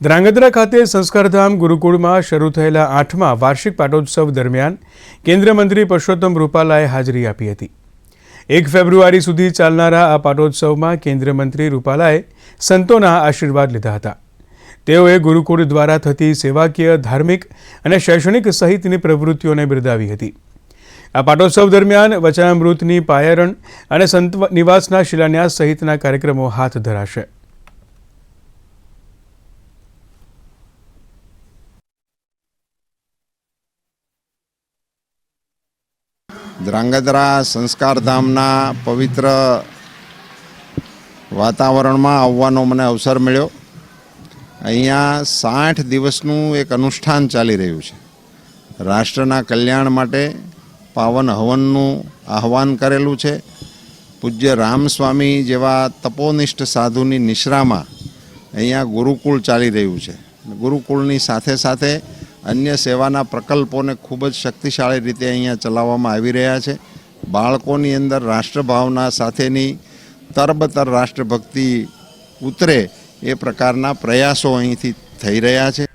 ધ્રાંગધ્રા ખાતે સંસ્કારધામ ગુરુકુળમાં શરૂ થયેલા આઠમા વાર્ષિક પાટોત્સવ દરમિયાન કેન્દ્રીય મંત્રી રૂપાલાએ હાજરી આપી હતી. એક ફેબ્રુઆરી સુધી ચાલનારા આ પાટોત્સવમાં કેન્દ્રીય મંત્રી રૂપાલાએ સંતોના આશીર્વાદ લીધા હતા. તેઓએ ગુરુકુળ દ્વારા થતી સેવાકીય, ધાર્મિક અને શૈક્ષણિક સહિતની પ્રવૃત્તિઓને બિરદાવી હતી. આ પાટોત્સવ દરમિયાન વચનામૃતની પાયારણ અને સંત નિવાસના શિલાન્યાસ સહિતના કાર્યક્રમો હાથ ધરાશે. ધ્રાંગધ્રા સંસ્કારધામના પવિત્ર વાતાવરણમાં આવવાનો મને અવસર મળ્યો. અહીંયા સાઠ દિવસનું એક અનુષ્ઠાન ચાલી રહ્યું છે. રાષ્ટ્રના કલ્યાણ માટે પાવન હવનનું આહવાન કરેલું છે. પૂજ્ય રામસ્વામી જેવા તપોનિષ્ઠ સાધુની નિશ્રામાં અહીંયા ગુરુકુળ ચાલી રહ્યું છે. ગુરુકુળની સાથે સાથે અન્ય સેવાના પ્રકલ્પોને ખૂબ જ શક્તિશાળી રીતે અહીંયા ચલાવવામાં આવી રહ્યા છે. બાળકોની અંદર રાષ્ટ્રભાવના સાથેની તરબતર રાષ્ટ્રભક્તિ ઉતરે એ પ્રકારના પ્રયાસો અહીંથી થઈ રહ્યા છે.